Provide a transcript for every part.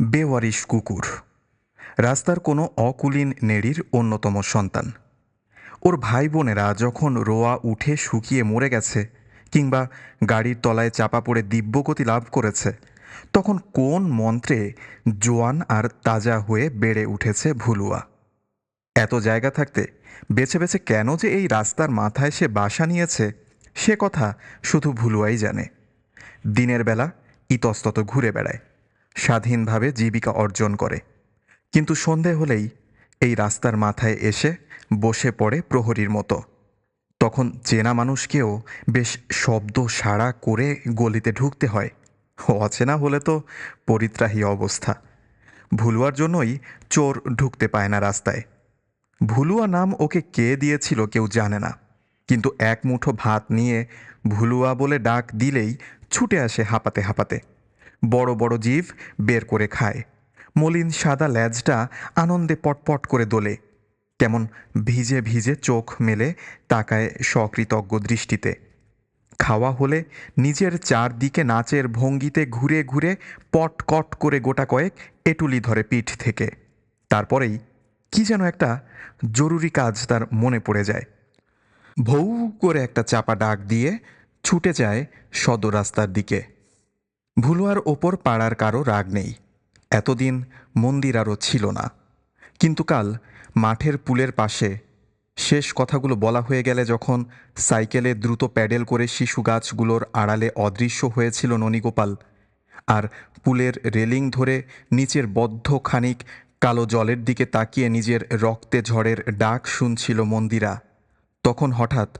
বেওয়ারিশ কুকুর। রাস্তার কোনো অকুলীন নেড়ির অন্যতম সন্তান। ওর ভাই বোনেরা যখন রোয়া উঠে শুকিয়ে মরে গেছে কিংবা গাড়ির তলায় চাপা পড়ে দিব্যগতি লাভ করেছে, তখন কোন মন্ত্রে জোয়ান আর তাজা হয়ে বেড়ে উঠেছে ভুলুয়া? এত জায়গা থাকতে বেছে বেছে কেন যে এই রাস্তার মাথায় সে বাসা নিয়েছে, সে কথা শুধু ভুলুয়াই জানে। দিনের বেলা ইতস্তত ঘুরে বেড়ায়। স্বাধীনভাবে জীবিকা অর্জন করে। কিন্তু সন্ধে হলেই এই রাস্তার মাথায় এসে বসে পড়ে প্রহরীর মতো। তখন চেনা মানুষকেও বেশ শব্দ সাড়া করে গলিতে ঢুকতে হয়। অচেনা হলে তো পরিত্রাহী অবস্থা। ভুলুয়ার জন্যই চোর ঢুকতে পায় না রাস্তায়। ভুলুয়া নাম ওকে কে দিয়েছিল কেউ জানে না। কিন্তু এক মুঠো ভাত নিয়ে ভুলুয়া বলে ডাক দিলেই ছুটে আসে হাঁপাতে হাঁপাতে। বড় বড় জীব বের করে খায়। মলিন সাদা ল্যাজটা আনন্দে পটপট করে দোলে। কেমন ভিজে ভিজে চোখ মেলে তাকায় সকৃতজ্ঞ দৃষ্টিতে। খাওয়া হলে নিজের চারদিকে নাচের ভঙ্গিতে ঘুরে ঘুরে পটকট করে গোটা কয়েক এটুলি ধরে পিঠ থেকে। তারপরেই কি যেন একটা জরুরি কাজ তার মনে পড়ে যায়। ভৌ করে একটা চাপা ডাক দিয়ে ছুটে যায় সদর রাস্তার দিকে। ভুলুয়ার ওপর পাড়ার কারও রাগ নেই। এতদিন মন্দির আরও ছিল না। কিন্তু কাল মাঠের পুলের পাশে শেষ কথাগুলো বলা হয়ে গেলে যখন সাইকেলে দ্রুত প্যাডেল করে শিশু গাছগুলোর আড়ালে অদৃশ্য হয়েছিল ননীগোপাল, আর পুলের রেলিং ধরে নিচের বদ্ধ খানিক কালো জলের দিকে তাকিয়ে নিজের রক্তে ঝড়ের ডাক শুনছিল মন্দিরা। তখন হঠাৎ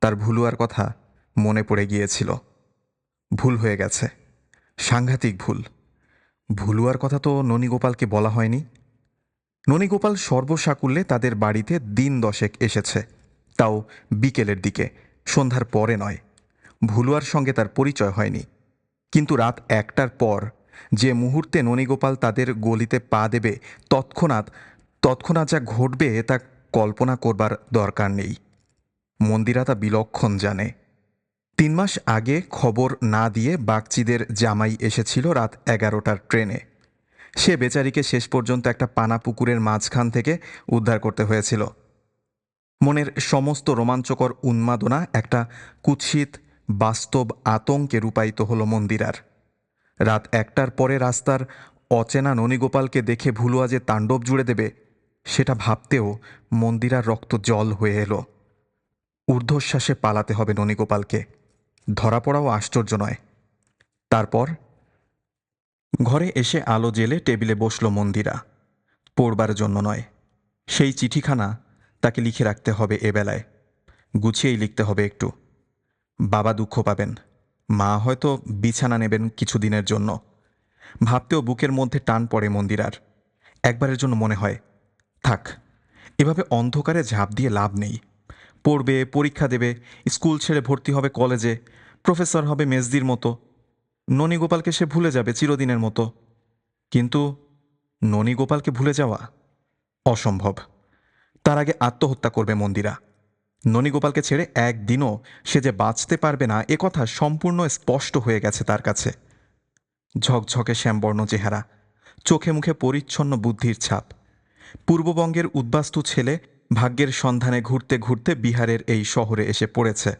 তার ভুলুয়ার কথা মনে পড়ে গিয়েছিল। ভুল হয়ে গেছে। সাংঘাতিক ভুল। ভুলুয়ার কথা তো ননীগোপালকে বলা হয়নি। ননীগোপাল সর্বসাকুল্যে তাদের বাড়িতে দিন দশেক এসেছে। তাও বিকেলের দিকে, সন্ধ্যার পরে নয়। ভুলুয়ার সঙ্গে তার পরিচয় হয়নি। কিন্তু রাত একটার পর যে মুহূর্তে ননীগোপাল তাদের গলিতে পা দেবে, তৎক্ষণাৎ তৎক্ষণাৎ যা ঘটবে তা কল্পনা করবার দরকার নেই। মন্দিরা তা বিলক্ষণ জানে। তিন মাস আগে খবর না দিয়ে বাগচিদের জামাই এসেছিল রাত এগারোটার ট্রেনে। সে বেচারিকে শেষ পর্যন্ত একটা পানা পুকুরের মাঝখান থেকে উদ্ধার করতে হয়েছিল। মনের সমস্ত রোমাঞ্চকর উন্মাদনা একটা কুৎসিত, বাস্তব আতঙ্কে রূপায়িত হলো মন্দিরার। রাত একটার পরে রাস্তার অচেনা ননীগোপালকে দেখে ভুলুয়া যে তাণ্ডব জুড়ে দেবে, সেটা ভাবতেও মন্দিরার রক্ত জল হয়ে এলো। ঊর্ধ্বশ্বাসে পালাতে হবে ননীগোপালকে। ধরা পড়াও আশ্চর্য নয়। তারপর ঘরে এসে আলো জেলে টেবিলে বসল মন্দিরা। পড়বার জন্য নয়, সেই চিঠিখানা তাকে লিখে রাখতে হবে এ বেলায়। গুছিয়েই লিখতে হবে একটু। বাবা দুঃখ পাবেন, মা হয়তো বিছানা নেবেন কিছুদিনের জন্য। ভাবতেও বুকের মধ্যে টান পড়ে মন্দিরার। একবারের জন্য মনে হয়, থাক, এভাবে অন্ধকারে ঝাঁপ দিয়ে লাভ নেই। পড়বে, পরীক্ষা দেবে, স্কুল ছেড়ে ভর্তি হবে কলেজে, প্রফেসর হবে মেজদির মতো। ননী গোপালকে সে ভুলে যাবে চিরদিনের মতো। কিন্তু ননী গোপালকে ভুলে যাওয়া অসম্ভব। তার আগে আত্মহত্যা করবে মন্দিরা। ননী গোপালকে ছেড়ে একদিনও সে যে বাঁচতে পারবে না, এ কথা সম্পূর্ণ স্পষ্ট হয়ে গেছে তার কাছে। ঝকঝকে শ্যামবর্ণ চেহারা, চোখে মুখে পরিচ্ছন্ন বুদ্ধির ছাপ। পূর্ববঙ্গের উদ্বাস্তু ছেলে ভাগ্যের সন্ধানে ঘুরতে ঘুরতে বিহারের এই শহরে এসে পড়েছে।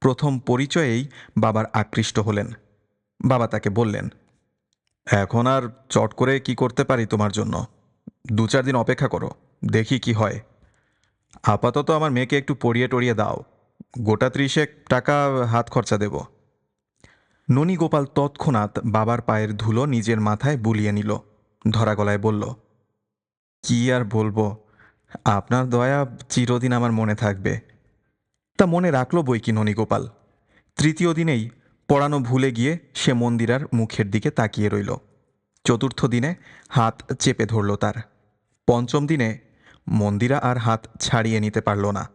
প্রথম পরিচয়েই বাবার আকৃষ্ট হলেন। বাবা তাকে বললেন, এখন আর চট করে কি করতে পারি তোমার জন্য? দু চার দিন অপেক্ষা করো, দেখি কি হয়। আপাতত আমার মেয়েকে একটু পড়িয়ে টড়িয়ে দাও। গোটা ত্রিশেক টাকা হাত খরচা দেব। ননী গোপাল তৎক্ষণাৎ বাবার পায়ের ধুলো নিজের মাথায় বুলিয়ে নিল। ধরা গলায় বলল, কি আর বলব? আপনার দয়া চিরদিন আমার মনে থাকবে। তা মনে রাখল বই কি ননীগোপাল। তৃতীয় দিনেই পড়ানো ভুলে গিয়ে সে মন্দিরার মুখের দিকে তাকিয়ে রইল। চতুর্থ দিনে হাত চেপে ধরল তার। পঞ্চম দিনে মন্দিরা আর হাত ছাড়িয়ে নিতে পারল না।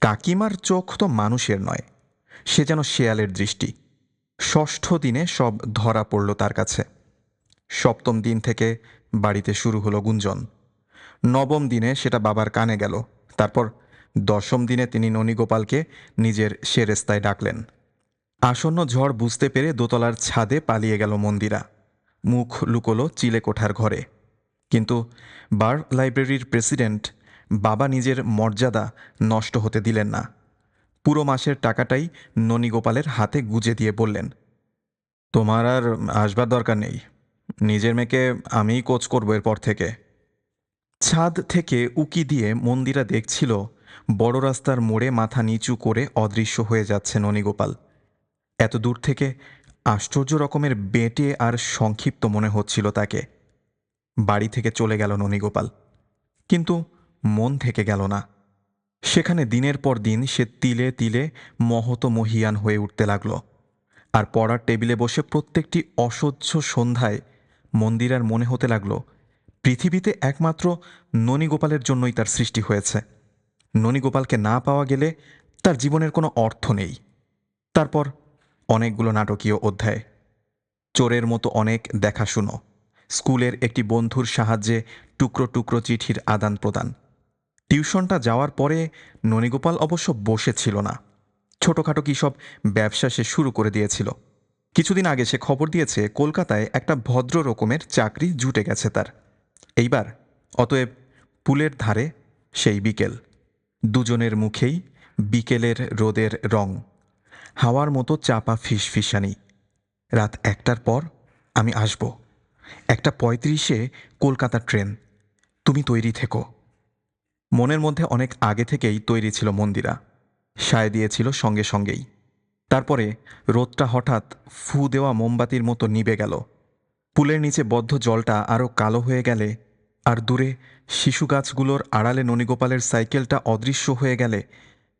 কাকিমার চোখ তো মানুষের নয়, সে যেন শেয়ালের দৃষ্টি। ষষ্ঠ দিনে সব ধরা পড়ল তার কাছে। সপ্তম দিন থেকে বাড়িতে শুরু হলো গুঞ্জন। নবম দিনে সেটা বাবার কানে গেল। তারপর দশম দিনে তিনি ননীগোপালকে নিজের সেরেস্তায় ডাকলেন। আসন্ন ঝড় বুঝতে পেরে দোতলার ছাদে পালিয়ে গেল মন্দিরা। মুখ লুকোলো চিলে কোঠার ঘরে। কিন্তু বার লাইব্রেরির প্রেসিডেন্ট বাবা নিজের মর্যাদা নষ্ট হতে দিলেন না। পুরো মাসের টাকাটাই ননীগোপালের হাতে গুজে দিয়ে বললেন, তোমার আর আসবার দরকার নেই। নিজের মেয়েকে আমিই কোচ করব এরপর থেকে। ছাদ থেকে উকি দিয়ে মন্দিরা দেখছিল বড় রাস্তার মোড়ে মাথা নিচু করে অদৃশ্য হয়ে যাচ্ছে ননীগোপাল। এত দূর থেকে আশ্চর্য রকমের বেঁটে আর সংক্ষিপ্ত মনে হচ্ছিল তাকে। বাড়ি থেকে চলে গেল ননীগোপাল, কিন্তু মন থেকে গেল না। সেখানে দিনের পর দিন সে তিলে তিলে মহত মহিয়ান হয়ে উঠতে লাগল আর পড়ার টেবিলে বসে প্রত্যেকটি অসহ্য সন্ধ্যায় মন্দিরার মনে হতে লাগল পৃথিবীতে একমাত্র ননীগোপালের জন্যই তার সৃষ্টি হয়েছে। ননীগোপালকে না পাওয়া গেলে তার জীবনের কোনো অর্থ নেই। তারপর অনেকগুলো নাটকীয় অধ্যায়। চোরের মতো অনেক দেখাশুনো স্কুলের একটি বন্ধুর সাহায্যে টুকরো টুকরো চিঠির আদান প্রদান। টিউশনটা যাওয়ার পরে ননীগোপাল অবশ্য বসেছিল না। ছোটোখাটো কী সব ব্যবসা সে শুরু করে দিয়েছিল। কিছুদিন আগে সে খবর দিয়েছে, কলকাতায় একটা ভদ্র রকমের চাকরি জুটে গেছে তার। এইবার, অতএব পুলের ধারে সেই বিকেল। দুজনের মুখেই বিকেলের রোদের রং। হাওয়ার মতো চাপা ফিসফিসানি। রাত একটার পর আমি আসব। একটা পঁয়ত্রিশে কলকাতা ট্রেন। তুমি তৈরি থেকো। মনের মধ্যে অনেক আগে থেকেই তৈরি ছিল মন্দিরা। সায় দিয়েছিল সঙ্গে সঙ্গেই। তারপরে রোদটা হঠাৎ ফু দেওয়া মোমবাতির মতো নিবে গেল। পুলের নিচে বদ্ধ জলটা আরও কালো হয়ে গেলে আর দূরে শিশু গাছগুলোর আড়ালে ননীগোপালের সাইকেলটা অদৃশ্য হয়ে গেলে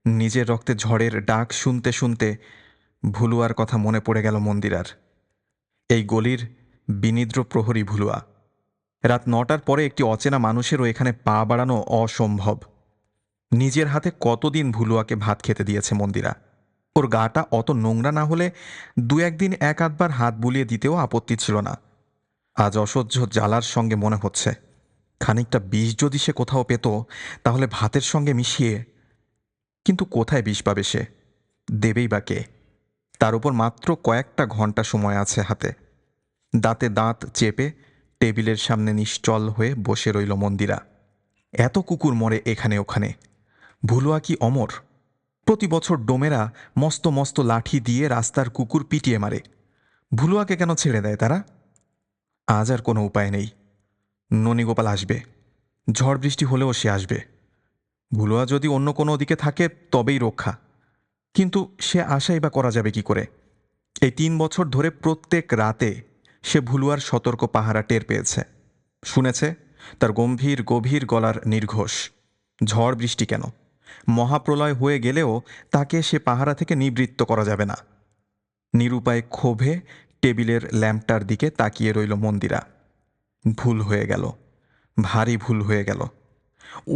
নিজের রক্তে ঝড়ের ডাক শুনতে শুনতে ভুলুয়ার কথা মনে পড়ে গেল মন্দিরার। এই গলির বিনিদ্র প্রহরী ভুলুয়া। রাত নটার পরে একটি অচেনা মানুষেরও এখানে পা বাড়ানো অসম্ভব। নিজের হাতে কতদিন ভুলুয়াকে ভাত খেতে দিয়েছে মন্দিরা। ওর গাটা অত নোংরা না হলে দু একদিন এক আধবার হাত বুলিয়ে দিতেও আপত্তি ছিল না। আজ অসহ্য জ্বালার সঙ্গে মনে হচ্ছে। খানিকটা বিষ যদি সে কোথাও পেত, তাহলে ভাতের সঙ্গে মিশিয়ে, কিন্তু কোথায় বিষ পাবে সে? দেবেই বা কে? তার উপর মাত্র কয়েকটা ঘণ্টা সময় আছে হাতে। দাঁতে দাঁত চেপে টেবিলের সামনে নিশ্চল হয়ে বসে রইল মন্দিরা। এত কুকুর মরে এখানে ওখানে। ভুলুয়া কি অমর? প্রতি বছর ডোমেরা মস্ত মস্ত লাঠি দিয়ে রাস্তার কুকুর পিটিয়ে মারে। ভুলুয়াকে কেন ছেড়ে দেয় তারা? আজ আর কোনো উপায় নেই। ননীগোপাল আসবে। ঝড় বৃষ্টি হলেও সে আসবে। ভুলুয়া যদি অন্য কোনো দিকে থাকে, তবেই রক্ষা। কিন্তু সে আশাই বা করা যাবে কি করে? এই তিন বছর ধরে প্রত্যেক রাতে সে ভুলুয়ার সতর্ক পাহারা টের পেয়েছে। শুনেছে, তার গম্ভীর, গভীর গলার নির্ঘোষ। ঝড় বৃষ্টি কেন? মহাপ্রলয় হয়ে গেলেও তাকে সে পাহারা থেকে নিবৃত্ত করা যাবে না। নিরুপায় ক্ষোভে টেবিলের ল্যাম্পটার দিকে তাকিয়ে রইল মন্দিরা। ভুল হয়ে গেল, ভারী ভুল হয়ে গেল।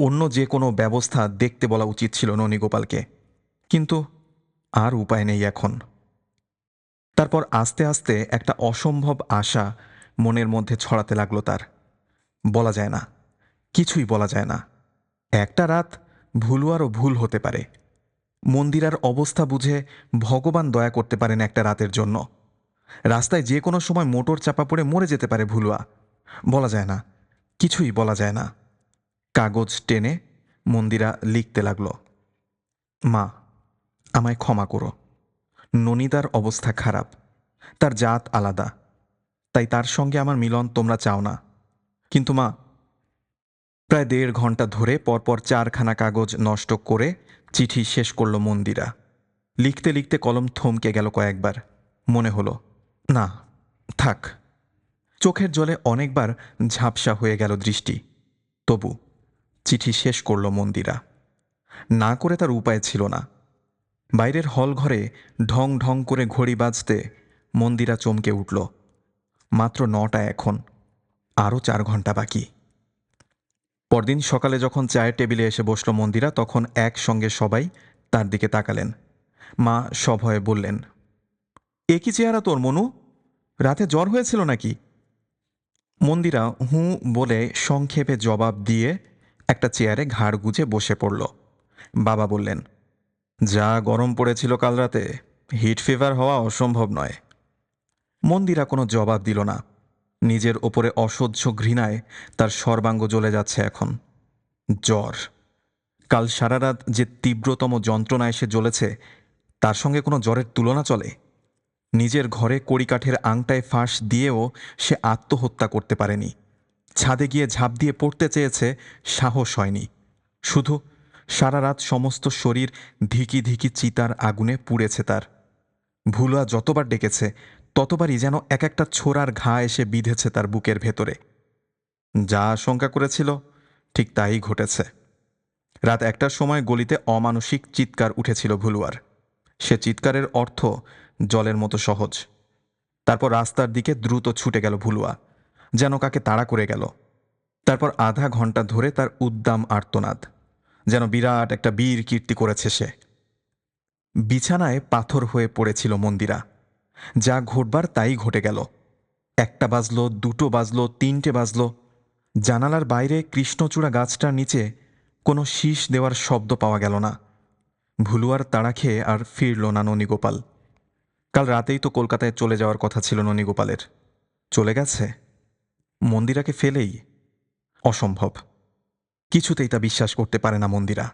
অন্য যে কোনো ব্যবস্থা দেখতে বলা উচিত ছিল ননীগোপালকে, কিন্তু আর উপায় নেই এখন। তারপর আস্তে আস্তে একটা অসম্ভব আশা মনের মধ্যে ছড়াতে লাগল তার। বলা যায় না, কিছুই বলা যায় না। একটা রাত ভুলুয়ারও ভুল হতে পারে। মন্দিরার অবস্থা বুঝে ভগবান দয়া করতে পারেন একটা রাতের জন্য। রাস্তায় যে কোনো সময় মোটর চাপা পড়ে মরে যেতে পারে ভুলুয়া। বলা যায় না। কিছুই বলা যায় না। কাগজ টেনে মন্দিরা লিখতে লাগল। মা, আমায় ক্ষমা করো। ননিদার অবস্থা খারাপ। তার জাত আলাদা। তাই তার সঙ্গে আমার মিলন তোমরা চাও না। কিন্তু মা, প্রায় দেড় ঘণ্টা ধরে পরপর চারখানা কাগজ নষ্ট করে চিঠি শেষ করল মন্দিরা। লিখতে লিখতে কলম থমকে গেল কয়েকবার। মনে হলো, না, থাক। চোখের জলে অনেকবার ঝাপসা হয়ে গেল দৃষ্টি। তবু চিঠি শেষ করল মন্দিরা। না করে তার উপায় ছিল না। বাইরের হল ঘরে ঢং ঢং করে ঘড়ি বাজতে মন্দিরা চমকে উঠল। মাত্র নটা এখন, আরও চার ঘণ্টা বাকি। পরদিন সকালে যখন চায়ের টেবিলে এসে বসল মন্দিরা, তখন একসঙ্গে সবাই তার দিকে তাকালেন। মা সভয়ে বললেন, এ কি চেহারা তোর, মনু? রাতে জ্বর হয়েছিল নাকি? মন্দিরা হুঁ বলে সংক্ষেপে জবাব দিয়ে একটা চেয়ারে ঘাড় গুজে বসে পড়ল। বাবা বললেন, যা গরম পড়েছিল কাল রাতে, হিট ফিভার হওয়া অসম্ভব নয়। মন্দিরা কোনো জবাব দিল না। নিজের ওপরে অসহ্য ঘৃণায় তার সর্বাঙ্গ জ্বলে যাচ্ছে এখন। জ্বর। কাল সারা রাত যে তীব্রতম যন্ত্রণা এসে জ্বলেছে, তার সঙ্গে কোনো জ্বরের তুলনা চলে? নিজের ঘরে কড়িকাঠের আংটায় ফাঁস দিয়েও সে আত্মহত্যা করতে পারেনি। ছাদে গিয়ে ঝাঁপ দিয়ে পড়তে চেয়েছে সাহস হয়নি। শুধু সারা রাত সমস্ত শরীর ধিকি ধিকি চিতার আগুনে পুড়েছে তার। ভুলুয়া যতবার ডেকেছে, ততবারই যেন এক একটা ছোড়ার ঘা এসে বিঁধেছে তার বুকের ভেতরে। যা আশঙ্কা করেছিল, ঠিক তাই ঘটেছে। রাত একটার সময় গলিতে অমানসিক চিৎকার উঠেছিল ভুলুয়ার। সে চিৎকারের অর্থ জলের মতো সহজ। তারপর রাস্তার দিকে দ্রুত ছুটে গেল ভুলুয়া, যেন কাকে তাড়া করে গেল। তারপর আধা ঘণ্টা ধরে তার উদ্দাম আর্তনাদ, যেন বিরাট একটা বীর কীর্তি করেছে সে। বিছানায় পাথর হয়ে পড়েছিল মন্দিরা। যা ঘটবার তাই ঘটে গেল। একটা বাজলো, দুটো বাজলো, তিনটে বাজলো। জানালার বাইরে কৃষ্ণচূড়া গাছটার নিচে কোনো শীষ দেওয়ার শব্দ পাওয়া গেল না। ভুলুয়ার তাড়া খেয়ে আর ফিরল না ননীগোপাল। কাল রাতেই তো কলকাতায় চলে যাওয়ার কথা ছিল ননীগোপালের। চলে গেছে? মন্দিরাকে ফেলেই? অসম্ভব। কিছুতেই তা বিশ্বাস করতে পারে না মন্দিরা।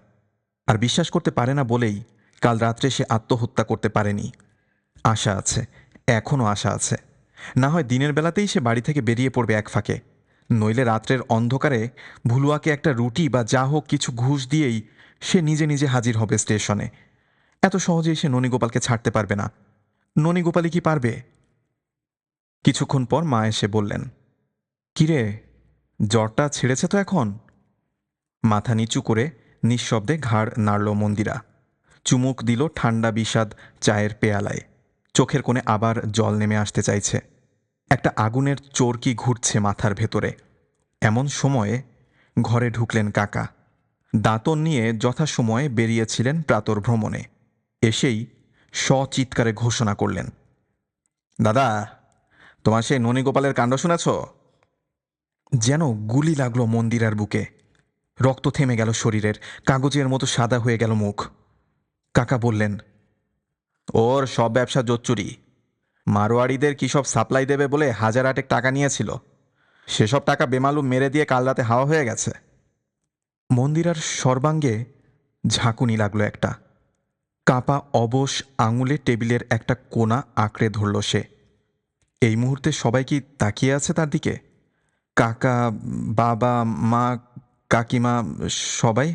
আর বিশ্বাস করতে পারে না বলেই কাল রাত্রে সে আত্মহত্যা করতে পারেনি। আশা আছে, এখনও আশা আছে। না হয় দিনের বেলাতেই সে বাড়ি থেকে বেরিয়ে পড়বে এক ফাঁকে। নইলে রাত্রের অন্ধকারে ভুলুয়াকে একটা রুটি বা যা হোক কিছু ঘুষ দিয়েই সে নিজে নিজে হাজির হবে স্টেশনে। এত সহজেই সে ননীগোপালকে ছাড়তে পারবে না। ননীগোপালই কি পারবে? কিছুক্ষণ পর মা এসে বললেন, কিরে, জ্বরটা ছেড়েছে তো এখন? মাথা নিচু করে নিঃশব্দে ঘাড় নাড়ল মন্দিরা। চুমুক দিল ঠান্ডা বিষাদ চায়ের পেয়ালায়। চোখের কোণে আবার জল নেমে আসতে চাইছে। একটা আগুনের চরকি ঘুরছে মাথার ভেতরে। এমন সময়ে ঘরে ঢুকলেন কাকা। দাঁতন নিয়ে যথাসময়ে বেরিয়েছিলেন প্রাতর ভ্রমণে এসেই সচিৎকারে ঘোষণা করলেন। দাদা, তোমার সেই ননীগোপালের কাণ্ড শুনেছ? যেন গুলি লাগল মন্দিরার বুকে। রক্ত থেমে গেল শরীরের, কাগজের মতো সাদা হয়ে গেল মুখ। কাকা বললেন, ওর সব ব্যবসা জোচ্চুরি। মারোয়াড়িদের কী সব সাপ্লাই দেবে বলে হাজার আটেক টাকা নিয়েছিল? সেসব টাকা বেমালুম মেরে দিয়ে কাল রাতে হাওয়া হয়ে গেছে। মন্দিরার সর্বাঙ্গে ঝাঁকুনি লাগল একটা। কাপা অবশ আঙুলে টেবিলের একটা কোনা আঁকড়ে ধরল সে। এই মুহূর্তে সবাই কি তাকিয়ে আছে তার দিকে? কাকা, বাবা, মা, কাকিমা, সবাই?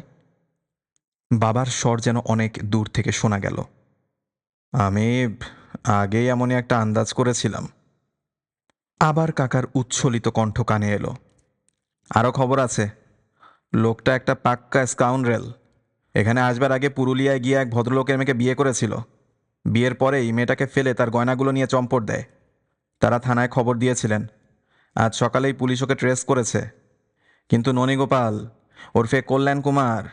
বাবার স্বর যেন অনেক দূর থেকে শোনা গেল। আমি আগেই এমনই একটা আন্দাজ করেছিলাম। আবার কাকার উচ্ছ্বলিত কণ্ঠ কানে এলো। আরও খবর আছে। লোকটা একটা পাক্কা স্কাউন্ডরেল এখানে আসবার আগে পুরুলিয়ায় গিয়ে এক ভদ্রলোকের মেয়েকে বিয়ে করেছিল। বিয়ের পরেই মেয়েটাকে ফেলে তার গয়নাগুলো নিয়ে চম্পট দেয়। তারা থানায় খবর দিয়েছিলেন। আজ সকালেই পুলিশ ওকে ট্রেস করেছে। কিন্তু ননীগোপাল ওরফে কল্যাণ কুমার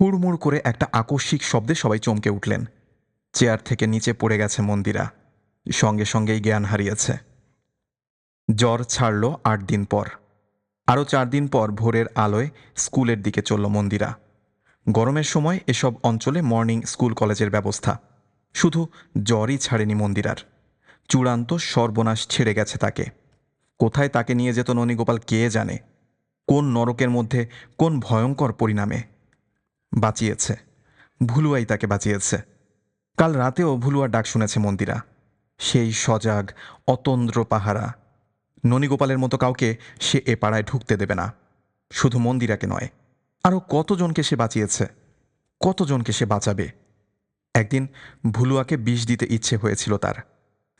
হুড়মুড় করে একটা আকস্মিক শব্দে সবাই চমকে উঠলেন। চেয়ার থেকে নিচে পড়ে গেছে মন্দিরা। সঙ্গে সঙ্গেই জ্ঞান হারিয়েছে। জ্বর ছাড়ল আট দিন পর। আরও চার দিন পর ভোরের আলোয় স্কুলের দিকে চলল মন্দিরা। গরমের সময় এসব অঞ্চলে মর্নিং স্কুল কলেজের ব্যবস্থা। শুধু জ্বরই ছাড়েনি মন্দিরার চূড়ান্ত সর্বনাশ ছেড়ে গেছে তাকে। কোথায় তাকে নিয়ে যেত ননীগোপাল কে জানে? কোন নরকের মধ্যে কোন ভয়ঙ্কর পরিণামে? বাঁচিয়েছে। ভুলুয়াই তাকে বাঁচিয়েছে। কাল রাতেও ভুলুয়ার ডাক শুনেছে মন্দিরা। সেই সজাগ, অতন্দ্র পাহারা। ননীগোপালের মতো কাউকে সে এ পাড়ায় ঢুকতে দেবে না। শুধু মন্দিরাকে নয়। আরও কতজনকে সে বাঁচিয়েছে? কতজনকে সে বাঁচাবে? একদিন ভুলুয়াকে বিষ দিতে ইচ্ছে হয়েছিল তার।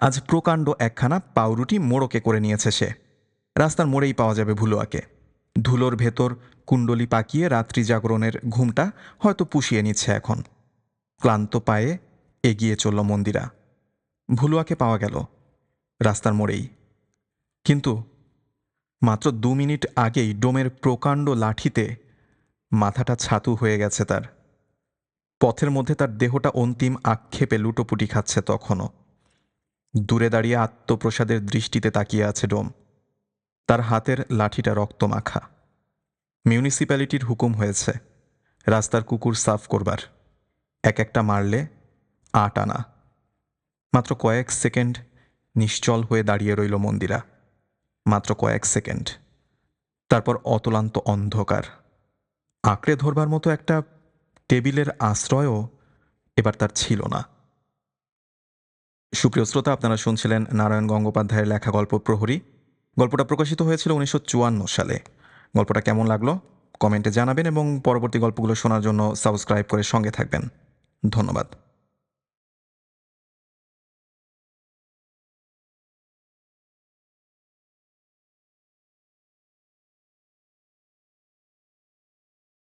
আজ প্রকাণ্ড একখানা পাউরুটি মোড়কে করে নিয়েছে সে। রাস্তার মোড়েই পাওয়া যাবে ভুলুয়াকে। ধুলোর ভেতর কুণ্ডলি পাকিয়ে রাত্রি জাগরণের ঘুমটা হয়তো পুষিয়ে নিচ্ছে এখন। ক্লান্ত পায়ে এগিয়ে চলল মন্দিরা। ভুলুয়াকে পাওয়া গেল রাস্তার মোড়েই। কিন্তু মাত্র দু মিনিট আগেই ডোমের প্রকাণ্ড লাঠিতে মাথাটা ছাতু হয়ে গেছে তার। পথের মধ্যে তার দেহটা অন্তিম আক্ষেপে লুটোপুটি খাচ্ছে তখনও। দূরে দাঁড়িয়ে আত্মপ্রসাদের দৃষ্টিতে তাকিয়ে আছে ডোম। তার হাতের লাঠিটা রক্তমাখা। মিউনিসিপ্যালিটির হুকুম হয়েছে, রাস্তার কুকুর সাফ করবার। এক একটা মারলে আট আনা। মাত্র কয়েক সেকেন্ড নিশ্চল হয়ে দাঁড়িয়ে রইল মন্দিরা। মাত্র কয়েক সেকেন্ড। তারপর অতলান্ত অন্ধকার। আঁকড়ে ধরবার মতো একটা টেবিলের আশ্রয়ও এবার তার ছিল না। সুপ্রিয় শ্রোতা, আপনারা শুনছিলেন নারায়ণ গঙ্গোপাধ্যায়ের লেখা গল্প প্রহরী। গল্পটা প্রকাশিত হয়েছিল উনিশশো চুয়ান্ন সালে। গল্পটা কেমন লাগল? কমেন্টে জানাবেন এবং পরবর্তী গল্পগুলো শোনার জন্য সাবস্ক্রাইব করে সঙ্গে থাকবেন। ধন্যবাদ।